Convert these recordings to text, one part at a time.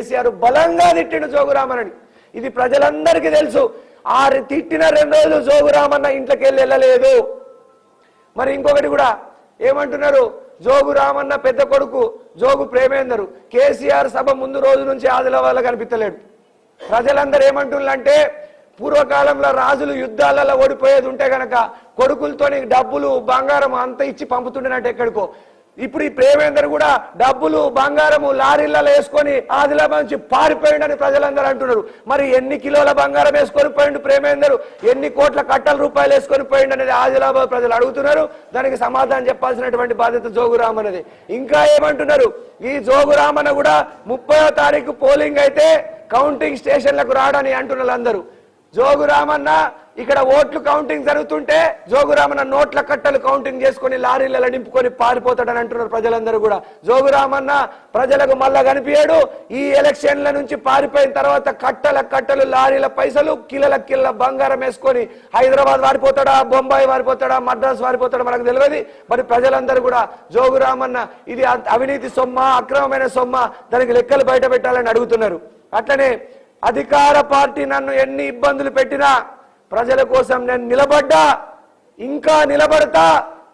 కేసీఆర్ బలంగా తిట్టిండు జోగురామన్నని ఇది ప్రజలందరికీ తెలుసు. ఆ తిట్టిన రెండు రోజులు జోగురామన్న ఇంట్లోకి వెళ్ళి వెళ్ళలేదు. మరి ఇంకొకటి కూడా ఏమంటున్నారు? జోగు రామన్న పెద్ద కొడుకు జోగు ప్రేమేందరు. కేసీఆర్ సభ ముందు రోజు నుంచి ఆదిలాబాద్లో కనిపించలేడు ప్రజలందరూ ఏమంటున్నారంటే పూర్వకాలంలో రాజులు యుద్ధాలలో ఓడిపోయేది ఉంటే గనక కొడుకులతోని డబ్బులు బంగారం అంత ఇచ్చి పంపుతుండేనట్టు ఎక్కడికో. ఇప్పుడు ఈ ప్రేమేందర్ కూడా డబ్బులు బంగారము లారీలలో వేసుకొని ఆదిలాబాద్ నుంచి పారిపోయిండని ప్రజలందరూ అంటున్నారు. మరి ఎన్ని కిలోల బంగారం వేసుకొని పోయిండు ప్రేమేందరు? ఎన్ని కోట్ల కట్టల రూపాయలు వేసుకొని పోయిండు అనేది ఆదిలాబాద్ ప్రజలు అడుగుతున్నారు. దానికి సమాధానం చెప్పాల్సినటువంటి బాధ్యత జోగురామన్నది ఇంకా ఏమంటున్నారు? ఈ జోగురామన్న కూడా ముప్పయో తారీఖు పోలింగ్ అయితే కౌంటింగ్ స్టేషన్లకు రాడని అంటున్నారు అందరూ. జోగురామన్న ఇక్కడ ఓట్లు కౌంటింగ్ జరుగుతుంటే జోగురామన్న నోట్ల కట్టలు కౌంటింగ్ చేసుకొని లారీలలో నింపుకొని పారిపోతాడని అంటున్నారు ప్రజలందరూ కూడా. జోగురామన్న ప్రజలకు మళ్ళా కనిపించాడు ఈ ఎలక్షన్ల నుంచి పారిపోయిన తర్వాత కట్టల కట్టలు లారీల పైసలు కిలల కిల్ల బంగారం వేసుకొని హైదరాబాద్ వారిపోతాడా బొంబాయి వారిపోతాడా మద్రాస్ వారిపోతాడా మనకు తెలియదు. మరి ప్రజలందరూ కూడా జోగురామన్న ఇది అవినీతి సొమ్మ అక్రమమైన సొమ్మ దానికి లెక్కలు బయట పెట్టాలని అడుగుతున్నారు. అట్లనే అధికార పార్టీ నన్ను ఎన్ని ఇబ్బందులు పెట్టినా ప్రజల కోసం నేను నిలబడ్డా ఇంకా నిలబడతా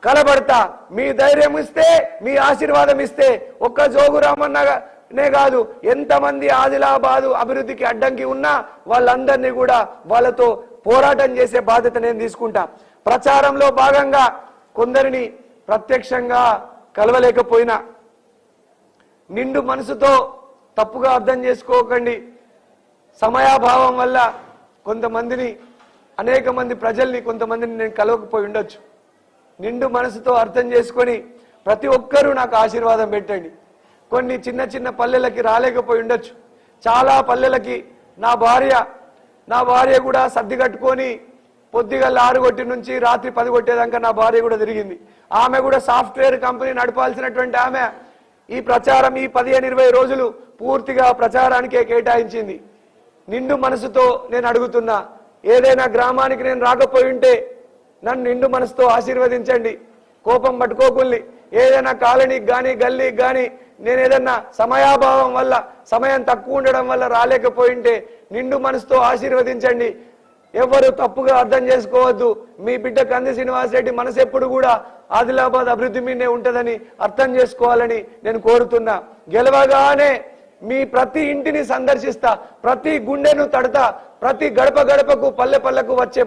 కలబడతా. మీ ధైర్యం ఇస్తే మీ ఆశీర్వాదం ఇస్తే ఒక్క జోగు రామన్ననే కాదు ఎంతమంది ఆదిలాబాదు అభివృద్ధికి అడ్డంకి ఉన్నా వాళ్ళందరినీ కూడా వాళ్ళతో పోరాటం చేసే బాధ్యత నేను తీసుకుంటా. ప్రచారంలో భాగంగా కొందరిని ప్రత్యక్షంగా కలవలేకపోయినా నిండు మనసుతో తప్పుగా అర్థం చేసుకోకండి. సమయాభావం వల్ల కొంతమందిని అనేక మంది ప్రజల్ని కొంతమందిని నేను కలవకపోయి ఉండొచ్చు. నిండు మనసుతో అర్థం చేసుకొని ప్రతి ఒక్కరూ నాకు ఆశీర్వాదం పెట్టండి. కొన్ని చిన్న చిన్న పల్లెలకి రాలేకపోయి ఉండొచ్చు. చాలా పల్లెలకి నా భార్య నా భార్య కూడా సర్ది కట్టుకొని పొద్దుగా ఆరు కొట్టి నుంచి రాత్రి పది కొట్టేదాకా నా భార్య కూడా తిరిగింది. ఆమె కూడా సాఫ్ట్వేర్ కంపెనీ నడపాల్సినటువంటి ఆమె ఈ ప్రచారం ఈ పదిహేను ఇరవై రోజులు పూర్తిగా ప్రచారానికే కేటాయించింది. నిండు మనసుతో నేను అడుగుతున్నా ఏదైనా గ్రామానికి నేను రాకపోయి ఉంటే నన్ను నిండు మనసుతో ఆశీర్వదించండి. కోపం పట్టుకోకుల్ని. ఏదైనా కాలనీకి కానీ గల్లీకి కానీ నేను ఏదన్నా సమయాభావం వల్ల సమయం తక్కువ ఉండడం వల్ల రాలేకపోయింటే నిండు మనసుతో ఆశీర్వదించండి. ఎవరు తప్పుగా అర్థం చేసుకోవద్దు. మీ బిడ్డ కంది శ్రీనివాస్ రెడ్డి మనసు ఎప్పుడు కూడా ఆదిలాబాద్ అభివృద్ధి మీదే ఉంటుందని అర్థం చేసుకోవాలని నేను కోరుతున్నా. గెలవగానే మీ ప్రతి ఇంటిని సందర్శిస్తా. ప్రతి గుండెను తడతా. ప్రతి గడప గడపకు పల్లె పల్లెకు వచ్చే